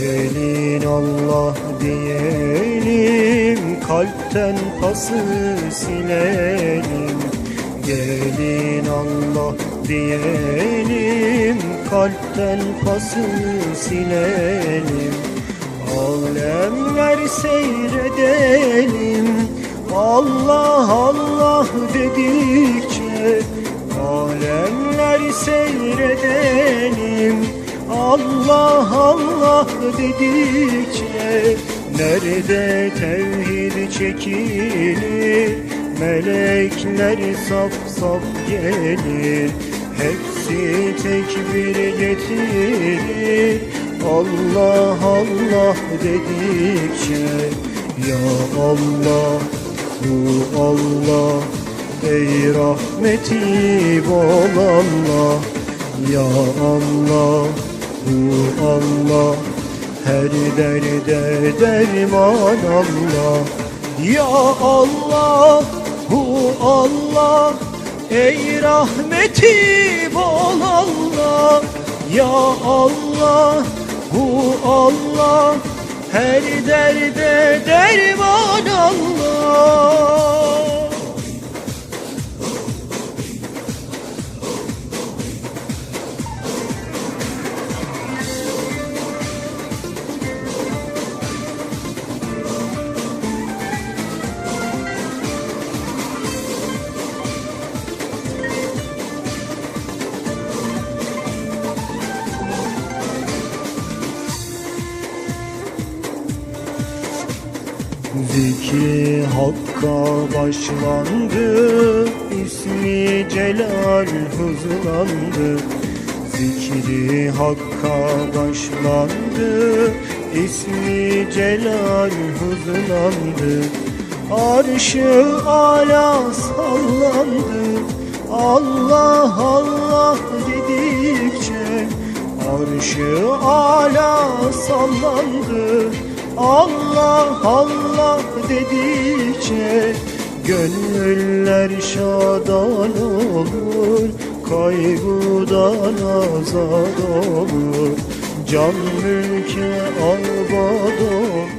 Gelin Allah diyelim kalpten pası silelim. Gelin Allah diyelim kalpten pası silelim. Alemler seyredelim Allah Allah dedikçe. Alemler seyredelim Allah Allah dedikçe Nerede tevhid çekilir? Melekler saf saf gelir Hepsi tekbir getirir. Allah Allah dedikçe Ya Allah bu Allah Ey rahmeti bol Allah Ya Allah Allah Her derde derman Allah. Ya Allah bu Allah Ey rahmeti bol Allah. Ya Allah bu Allah Her derde derman Allah Zikri hakka başlandı ismi celal hızlandı. Zikri hakka başlandı ismi celal hızlandı. Arşı ala sallandı. Allah Allah dedikçe Arşı ala sallandı Allah Allah dedikçe Gönüller şadan olur Kaygıdan azad olur. Can mülke abad olur